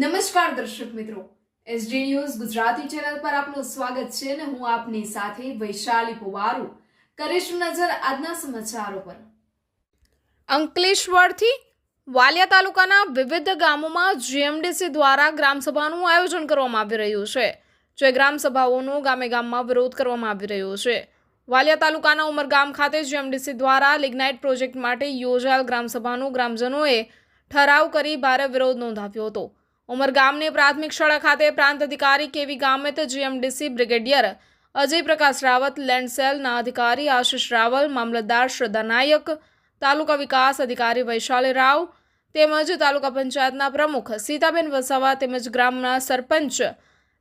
નમસ્કાર દર્શક મિત્રો. એસડી ન્યૂઝ ગુજરાતી ચેનલ પર આપનું સ્વાગત છે અને હું આપની સાથે વૈશાલી પુવારુ. કરીશું નજર આજના સમાચારો પર. અંકલેશ્વરથી વાલિયા તાલુકાના વિવિધ ગામોમાં જીએમડીસી દ્વારા ગ્રામસભાનું આયોજન કરવામાં આવી રહ્યું છે. જે ગ્રામસભાઓનો ગામે ગામમાં વિરોધ કરવામાં આવી રહ્યો છે. વાલિયા તાલુકાના ઉમરગામ ખાતે જીએમડીસી દ્વારા લિગ્નાઇટ પ્રોજેક્ટ માટે યોજાયેલ ગ્રામસભાનું ગ્રામજનોએ ઠરાવ કરી ભારે વિરોધ નોંધાવ્યો હતો. ઉમરગામની પ્રાથમિક શાળા ખાતે પ્રાંત અધિકારી K V Gamit GMDC brigadier Ajay Prakash Rawat, land સેલના અધિકારી આશિષ રાવલ, મામલતદાર શ્રદ્ધા નાયક, તાલુકા વિકાસ અધિકારી વૈશાલી રાવ તેમજ તાલુકા પંચાયતના પ્રમુખ સીતાબેન વસાવા તેમજ ગ્રામના સરપંચ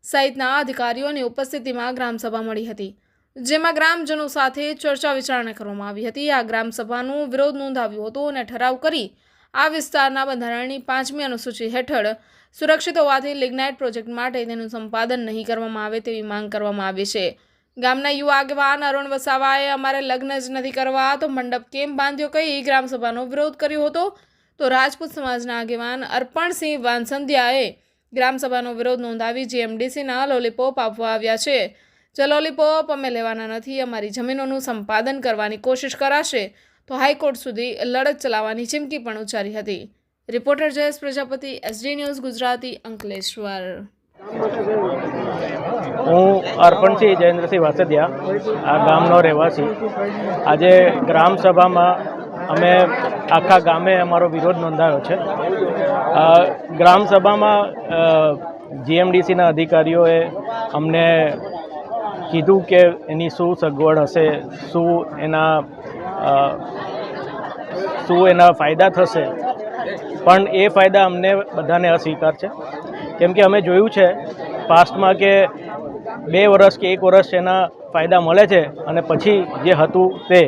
સહિતના અધિકારીઓની ઉપસ્થિતિમાં ગ્રામસભા મળી હતી, જેમાં ગ્રામજનો સાથે ચર્ચા વિચારણા કરવામાં આવી હતી. આ ગ્રામસભાનું વિરોધ નોંધાવ્યો હતો અને ઠરાવ કરી આ વિસ્તારના બંધારણની પાંચમી અનુસૂચિ હેઠળ સુરક્ષિત હોવાથી લિગ્નાઇટ પ્રોજેક્ટ માટે તેનું સંપાદન નહીં કરવામાં આવે તેવી માંગ કરવામાં આવી છે. ગામના યુવા આગેવાન અરુણ વસાવાએ અમારે લગ્ન જ નથી કરવા તો મંડપ કેમ બાંધ્યો કહી ગ્રામસભાનો વિરોધ કર્યો હતો? તો રાજપૂત સમાજના આગેવાન અર્પણસિંહ વાનસંધ્યાએ ગ્રામસભાનો વિરોધ નોંધાવી જીએમડીસીના લોલીપોપ આપવા આવ્યા છે. જે લોલીપોપ અમે લેવાના નથી, અમારી જમીનોનું સંપાદન કરવાની કોશિશ કરાશે. તો હાઈકોર્ટ સુધી લડત ચલાવવાની ચીમકી પણ ઉચ્ચારી હતી. Reporter Jayesh Prajapati SD news Gujarati Ankleshwar. હું અર્પણસિંહ જયેન્દ્રસિંહ વાસદિયા, આ ગામનો રહેવાસી. આજે ગ્રામ સભામાં અમે આખા ગામે અમારો વિરોધ નોંધાયો છે. ગ્રામસભામાં ગ્રામ સભામાં જીએમડીસીના અધિકારીઓએ અમને કીધું કે એની શું સગવડ હશે, શું એના શું એના ફાયદા થશે. પણ એ ફાયદા અમને બધાને અસ્વીકાર છે. કેમ કે અમે જોયું છે પાસ્ટમાં કે બે વર્ષ કે એક વર્ષ એના ફાયદા મળે છે અને પછી જે હતું તે.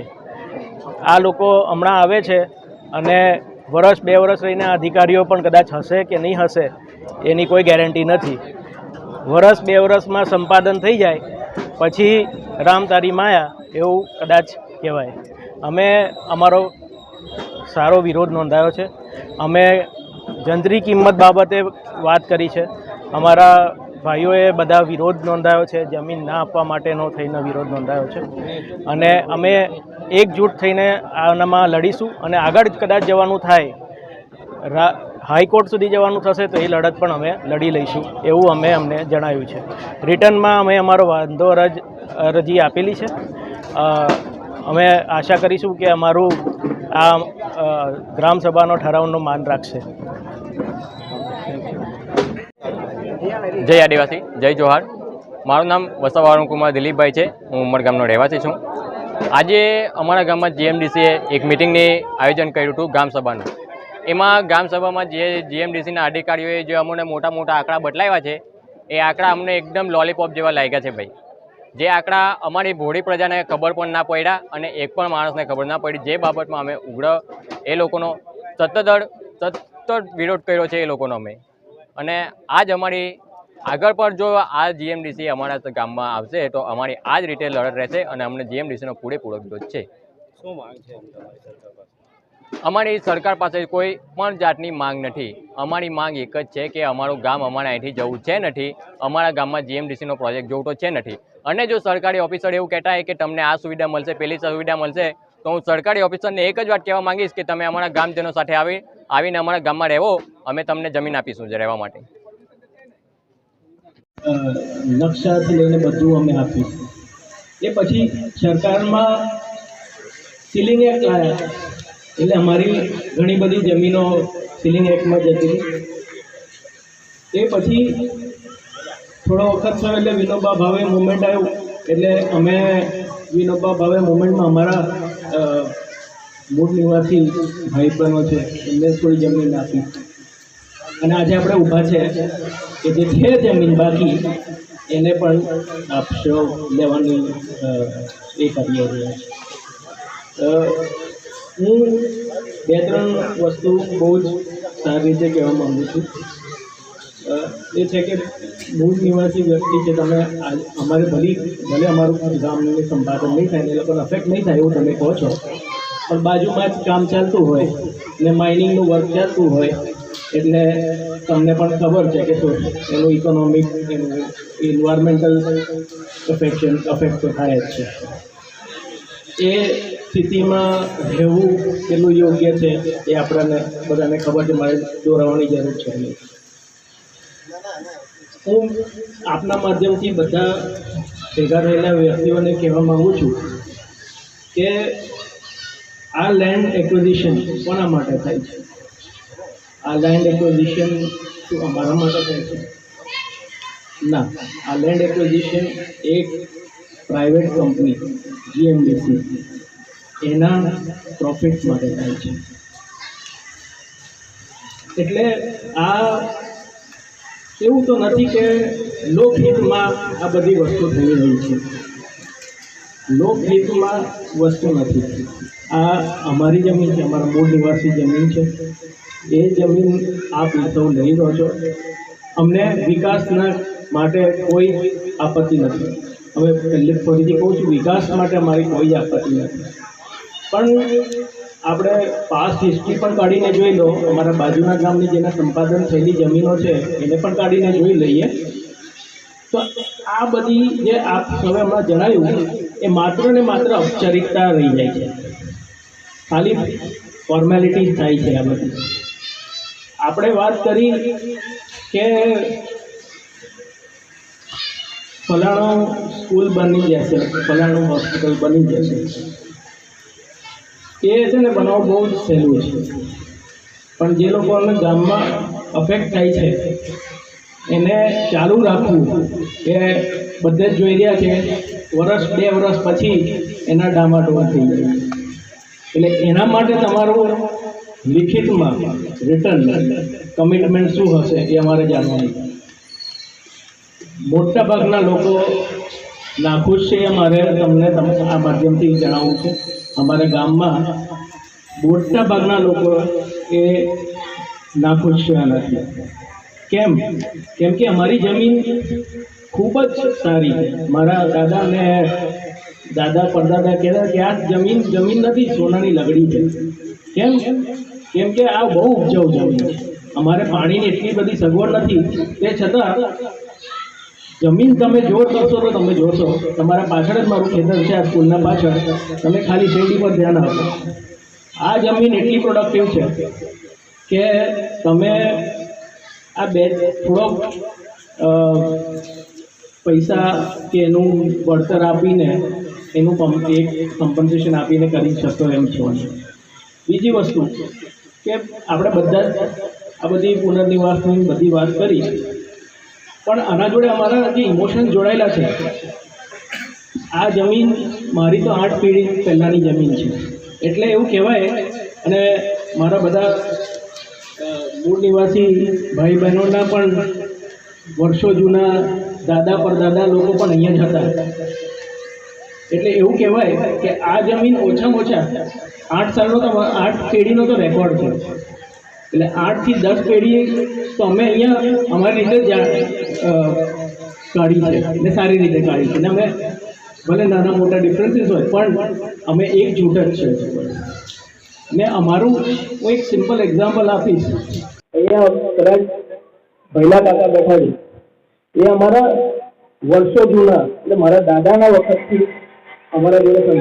આ લોકો હમણાં આવે છે અને વર્ષ બે વર્ષ રહીને અધિકારીઓ પણ કદાચ હશે કે નહીં હશે, એની કોઈ ગેરંટી નથી. વર્ષ બે વર્ષમાં સંપાદન થઈ જાય, પછી રામ તારી માયા એવું કદાચ કહેવાય. અમે અમારો સારો વિરોધ નોંધાયો છે. અમે જંત્રી કિંમત બાબતે વાત કરી છે. અમારા ભાઈઓએ બધા વિરોધ નોંધાયો છે. જમીન ના આપવા માટેનો થઈને વિરોધ નોંધાયો છે. અને અમે એકજૂટ થઈને આનામાં લડીશું અને આગળ કદાચ જવાનું થાય હાઈકોર્ટ સુધી જવાનું થશે તો એ લડત પણ અમે લડી લઈશું એવું અમે અમને જણાવ્યું છે. રિટર્નમાં અમે અમારો વાંધો અરજ, અરજી આપેલી છે. અમે આશા કરીશું કે અમારું આ ગ્રામસભાનો ઠરાવનું માન રાખશે. જય આદિવાસી, જય જોહાર. મારું નામ વસાવાળું કુમાર દિલીપભાઈ છે. હું ઉમરગામનો રહેવાસી છું. આજે અમારા ગામમાં જીએમડીસીએ એક મિટિંગની આયોજન કર્યું હતું ગ્રામસભાનું એમાં ગ્રામસભામાં જે જીએમડીસીના અધિકારીઓએ જે અમને મોટા મોટા આંકડા બદલાવ્યા છે, એ આંકડા અમને એકદમ લોલીપોપ જેવા લાગ્યા છે ભાઈ. જે આંકડા અમારી ભોળી પ્રજાને ખબર પણ ના પડ્યા અને એક પણ માણસને ખબર ના પડી જે બાબતમાં અમે ઉગ્ર એ લોકોનો સતત સતત વિરોધ કર્યો છે એ લોકોનો અમે. અને આજ અમારી આગળ પણ જો આ જીએમડીસી અમારા ગામમાં આવશે તો અમારી આ જ રીતે લડત રહેશે અને અમને જીએમડીસીનો પૂરેપૂરો વિરોધ છે. અમારી સરકાર પાસે કોઈ પણ જાતની માંગ નથી. અમારી માંગ એક જ છે કે અમારું ગામ અમારે અહીંથી જવું છે નથી. અમારા ગામમાં જીએમડીસીનો પ્રોજેક્ટ જોવતો છે નથી. અને જો સરકારી ઓફિસર એવું કહેતા કે તમને આ સુવિધા મળશે, પેલી સુવિધા મળશે, તો હું સરકારી ઓફિસરને એક જ વાત કહેવા માંગીશ કે તમે અમારા ગામજનો સાથે આવી, આવીને અમારા ગામમાં રહેવો, અમે તમને જમીન આપીશું રહેવા માટે. નકશાથી લઈને બધું અમે આપીશું. એ પછી સરકારમાં સીલિંગ એક્ટ લાયા. એટલે અમારી ઘણી બધી જમીનો સીલિંગ એક્ટમાં જતી એ પછી થોડો વખત થયો એટલે વિનોબા ભાવે મુવમેન્ટ આવ્યું. એટલે અમે વિનોબા ભાવે મુવમેન્ટમાં અમારા મૂળ નિવાસી ભાઈ બહેનો છે, એમને થોડી જમીન આપી. અને આજે આપણે ઊભા છે કે જે છે જમીન બાકી, એને પણ આપશો લેવાની એ કરીએ રહ્યા છે હું બે ત્રણ વસ્તુ બહુ જ સારી રીતે કહેવા માગું છું. એ છે કે મૂળ નિવાસી વ્યક્તિ છે તમે અમારે ભલી ભલે અમારું ગામનું સંપાદન નહીં થાય એ લોકોને અફેક્ટ નહીં થાય એવું તમે કહો છો. પણ બાજુમાં જ કામ ચાલતું હોય ને માઇનિંગનું વર્ક ચાલતું હોય એટલે તમને પણ ખબર છે કે શું એનું ઇકોનોમિક એનું ઇન્વાયરમેન્ટલ અફેક્શન અફેક્ટ તો થાય જ છે. એ સ્થિતિમાં રહેવું કેટલું યોગ્ય છે એ આપણને બધાને ખબર છે, મારે દોરાવવાની જરૂર છે નહીં. હું આપના માધ્યમથી બધા ભેગા થયેલા વ્યક્તિઓને કહેવા માગું છું કે આ લેન્ડ એક્વિઝિશન કોના માટે થાય છે? આ લેન્ડ એક્વિઝિશન શું અમારા માટે થાય છે? ના, આ લેન્ડ એક્વિઝિશન એક પ્રાઇવેટ કંપની જીએમડીસી એના પ્રોફિટ માટે થાય છે. એટલે આ એવું તો નથી કે લોકહિતમાં આ બધી વસ્તુ થઈ રહી છે. લોકહિતમાં વસ્તુ નથી. આ અમારી જમીન છે, અમારા મૂળ નિવાસી જમીન છે. એ જમીન આપ સૌ લઈ રહ્યો છો. અમને વિકાસના માટે કોઈ આપત્તિ નથી. હવે પહેલે ફરીથી કહું છું, વિકાસ માટે અમારી કોઈ આપત્તિ નથી. પણ આપણે પાસ્ટ હિસ્ટ્રી પણ કાઢીને જોઈ લો. અમારા બાજુના ગામની જેના સંપાદન થયેલી જમીનો છે, એને પણ કાઢીને જોઈ લઈએ. તો આ બધી જે આપ હવે હમણાં જણાવ્યું, એ માત્ર ને માત્ર ઔપચારિકતા રહી જાય છે. ખાલી ફોર્મેલિટી થાય છે આ બધી. આપણે વાત કરી કે ફલાણો સ્કૂલ બની જશે, ફલાણું હોસ્પિટલ બની જશે. એ છે ને બનાવવું બહુ જ સહેલું છે. પણ જે લોકોને ગામમાં અફેક્ટ થાય છે, એને ચાલુ રાખવું કે બધે જ જોઈ રહ્યા છે. વર્ષ, બે વર્ષ પછી એના ડામાડોળ થઈ જાય એટલે એના માટે તમારું લિખિતમાં રિટર્ન કમિટમેન્ટ શું હશે એ અમારે જાણવાનું છે. મોટા ભાગના લોકો નાખુશ છે એ મારે તમને તમે આ માધ્યમથી જણાવવું છે. અમારા ગામમાં મોટા ભાગના લોકો એ નાખુશ થયા નથી કેમ? કેમ કે અમારી જમીન ખૂબ જ સારી છે. મારા દાદા અને દાદા, પરદાદા કહેતા કે આ જમીન જમીન નથી, સોનાની લગડી છે. કેમ? કેમ કે આ બહુ ઉપજાઉ જમીન છે. અમારે પાણીની એટલી બધી સગવડ નથી. તે છતાં જમીન તમે જોર કરશો તો તમે જોશો. તમારા પાછળ જ મારું ખેતર છે, આ સ્કૂલના પાછળ. તમે ખાલી શેરડી પર ધ્યાન આપો. આ જમીન એટલી પ્રોડક્ટિવ છે કે તમે આ બે થોડોક પૈસા કે એનું વળતર આપીને એનું કમ- એક કમ્પન્સેશન આપીને કરી શકો એમ છો. બીજી વસ્તુ કે આપણે બધા જ આ બધી પુનર્નિવાસની બધી વાત કરી. પણ આના જોડે અમારા જે ઇમોશન જોડાયેલા છે, આ જમીન મારી તો આઠ પેઢી પહેલાંની જમીન છે. એટલે એવું કહેવાય, અને મારા બધા મૂળ નિવાસી ભાઈ બહેનોના પણ વર્ષો જૂના દાદા પરદાદા લોકો પણ અહીંયા જ હતા. એટલે એવું કહેવાય કે આ જમીન ઓછામાં ઓછા આઠ સાલનો તો, આઠ પેઢીનો તો રેકોર્ડ છે. એટલે આઠથી દસ પેઢી તો અમે અહીંયા અમારી રીતે કાઢી છે. એટલે સારી રીતે કાઢી છે. અને અમે ભલે નાના મોટા ડિફરન્સીસ હોય, પણ અમે એક જૂથ જ છે ને અમારું હું એક સિમ્પલ એક્ઝામ્પલ આપીશ. અહીંયા કદાચ ભૈલા કાકા બેઠા છે. એ અમારા વર્ષો જૂના, એટલે મારા દાદાના વખતથી અમારા જોડે